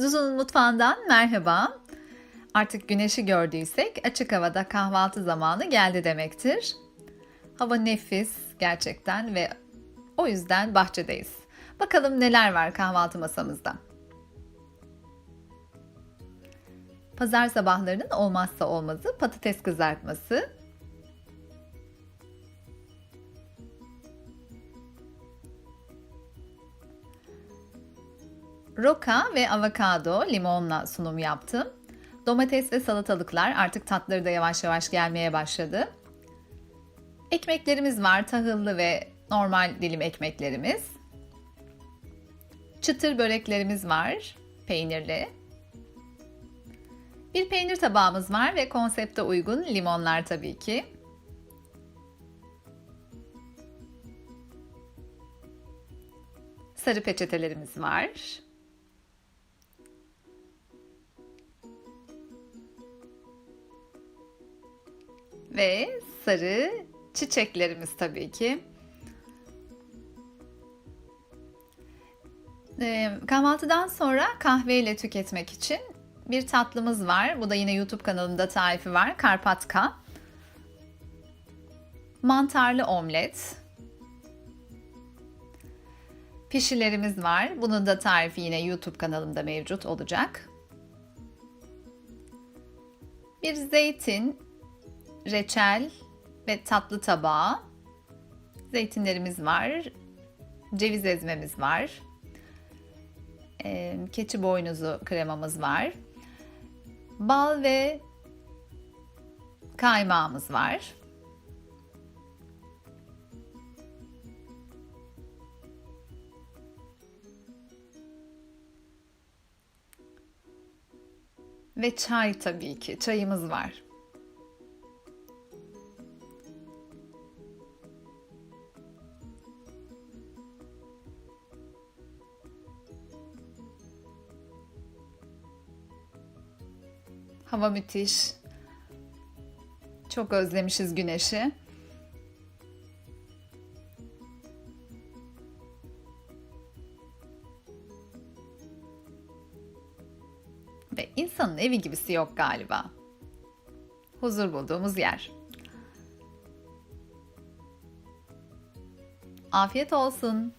Zuzu'nun mutfağından merhaba. Artık güneşi gördüysek açık havada kahvaltı zamanı geldi demektir. Hava nefis gerçekten ve o yüzden bahçedeyiz. Bakalım neler var kahvaltı masamızda. Pazar sabahlarının olmazsa olmazı patates kızartması. Roka ve avokado limonla sunum yaptım. Domates ve salatalıklar artık tatları da yavaş yavaş gelmeye başladı. Ekmeklerimiz var, tahıllı ve normal dilim ekmeklerimiz. Çıtır böreklerimiz var, peynirli. Bir peynir tabağımız var ve konsepte uygun limonlar tabii ki. Sarı peçetelerimiz var. Ve sarı çiçeklerimiz tabii ki. Ee, kahvaltıdan sonra kahveyle tüketmek için bir tatlımız var. Bu da yine YouTube kanalımda tarifi var. Karpatka. Mantarlı omlet. Pişilerimiz var. Bunun da tarifi yine YouTube kanalımda mevcut olacak. Bir zeytin, reçel ve tatlı tabağı. Zeytinlerimiz var. Ceviz ezmemiz var. E, keçi boynuzu kremamız var. Bal ve kaymağımız var. Ve çay tabii ki. Çayımız var. Hava müthiş. Çok özlemişiz güneşi. Ve insanın evi gibisi yok galiba. Huzur bulduğumuz yer. Afiyet olsun.